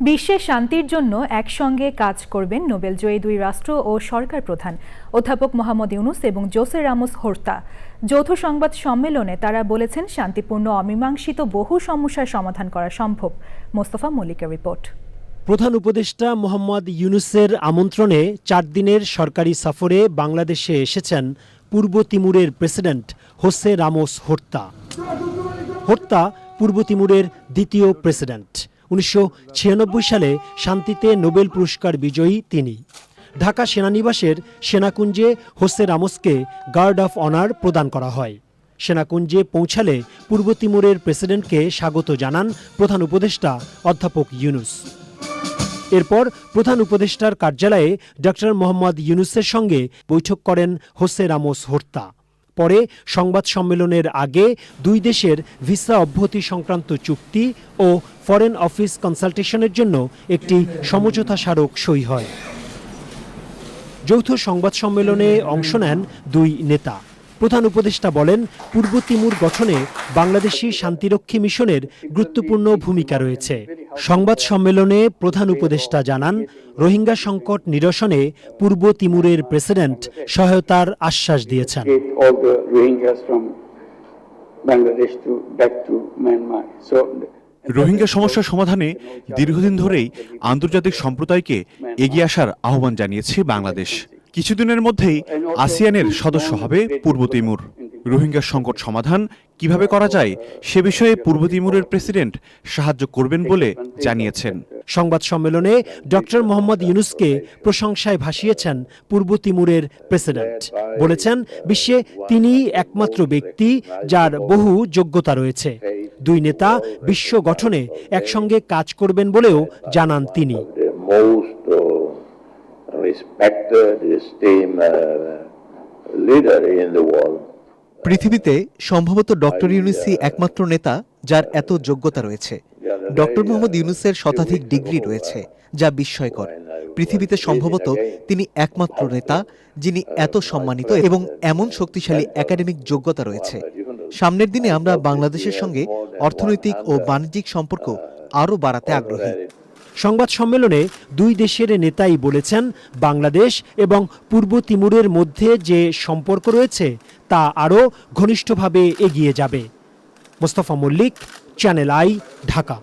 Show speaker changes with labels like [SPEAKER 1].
[SPEAKER 1] বিশ্বের শান্তির জন্য একসঙ্গে কাজ করবেন নোবেলজয়ী দুই রাষ্ট্র ও সরকার প্রধান অধ্যাপক মোহাম্মদ ইউনুস এবং জোসে রামোস হোর্তা। যৌথ সংবাদ সম্মেলনে তারা বলেছেন, শান্তিপূর্ণ অমীমাংসিত বহু সমস্যার সমাধান করা সম্ভব। মোস্তফা মল্লিকের রিপোর্ট।
[SPEAKER 2] প্রধান উপদেষ্টা মোহাম্মদ ইউনুসের আমন্ত্রণে চার দিনের সরকারি সফরে বাংলাদেশে এসেছেন পূর্ব তিমুরের president Jose Ramos Horta. Horta পূর্ব তিমুরের দ্বিতীয় প্রেসিডেন্ট। উনিশশো ছিয়ানব্বই সালে শান্তিতে নোবেল পুরস্কার বিজয়ী তিনি। ঢাকা সেনানিবাসের সেনাকুঞ্জে হোসে রামোসকে গার্ড অফ অনার প্রদান করা হয়। সেনাকুঞ্জে পৌঁছালে পূর্ব তিমুরের প্রেসিডেন্টকে স্বাগত জানান প্রধান উপদেষ্টা অধ্যাপক ইউনুস। এরপর প্রধান উপদেষ্টার কার্যালয়ে ডক্টর মোহাম্মদ ইউনুসের সঙ্গে বৈঠক করেন হোসে রামোস হোর্তা। পরে সংবাদ সম্মেলনের আগে দুই দেশের ভিসা অব্যাহতি সংক্রান্ত চুক্তি ও ফরেন অফিস কনসালটেশনের জন্য একটি সমঝোতা স্মারক সই হয়। যৌথ সংবাদ সম্মেলনে অংশ নেন দুই নেতা। প্রধান উপদেষ্টা বলেন, পূর্ব তিমুর গঠনে বাংলাদেশি শান্তিরক্ষী মিশনের গুরুত্বপূর্ণ ভূমিকা রয়েছে। সংবাদ সম্মেলনে প্রধান উপদেষ্টা জানান রোহিঙ্গা সংকট নিরসনে পূর্ব তিমুরের প্রেসিডেন্ট সহায়তার আশ্বাস দিয়েছেন।
[SPEAKER 3] রোহিঙ্গা সমস্যা সমাধানে দীর্ঘদিন ধরেই আন্তর্জাতিক সম্প্রদায়কে এগিয়ে আসার আহ্বান জানিয়েছে বাংলাদেশ। কিছুদিনের মধ্যেই আসিয়ানের সদস্য হবে পূর্ব তিমুর। রোহিঙ্গা সংকট সমাধান কীভাবে করা যায় সে বিষয়ে পূর্ব তিমুরের প্রেসিডেন্ট সাহায্য করবেন বলে জানিয়েছেন।
[SPEAKER 2] সংবাদ সম্মেলনে ডক্টর মোহাম্মদ ইউনুসকে প্রশংসায় ভাসিয়েছেন পূর্ব তিমুরের প্রেসিডেন্ট। বলেছেন বিশ্বে তিনিই একমাত্র ব্যক্তি যার বহু যোগ্যতা রয়েছে। দুই নেতা বিশ্ব গঠনে একসঙ্গে কাজ করবেন বলেও জানান তিনি।
[SPEAKER 4] Respected, esteemed uh, leader in the world.
[SPEAKER 5] পৃথিবীতে সম্ভবত ডক্টর ইউনুসি একমাত্র নেতা যার এত যোগ্যতা রয়েছে। ডক্টর মোহাম্মদ ইউনুসের শতাধিক ডিগ্রি রয়েছে যা বিস্ময়কর। পৃথিবীতে সম্ভবত তিনি একমাত্র নেতা যিনি এত সম্মানিত এবং এমন শক্তিশালী একাডেমিক যোগ্যতা রয়েছে। সামনের দিনে আমরা বাংলাদেশের সঙ্গে অর্থনৈতিক ও বাণিজ্যিক সম্পর্ক আরও বাড়াতে আগ্রহী।
[SPEAKER 2] সংবাদ সম্মেলনে দুই দেশের নেতাই বলেছেন, বাংলাদেশ এবং পূর্ব তিমুরের মধ্যে যে সম্পর্ক রয়েছে, তা আরও ঘনিষ্ঠভাবে এগিয়ে যাবে। Mostafa Mallick channel I Dhaka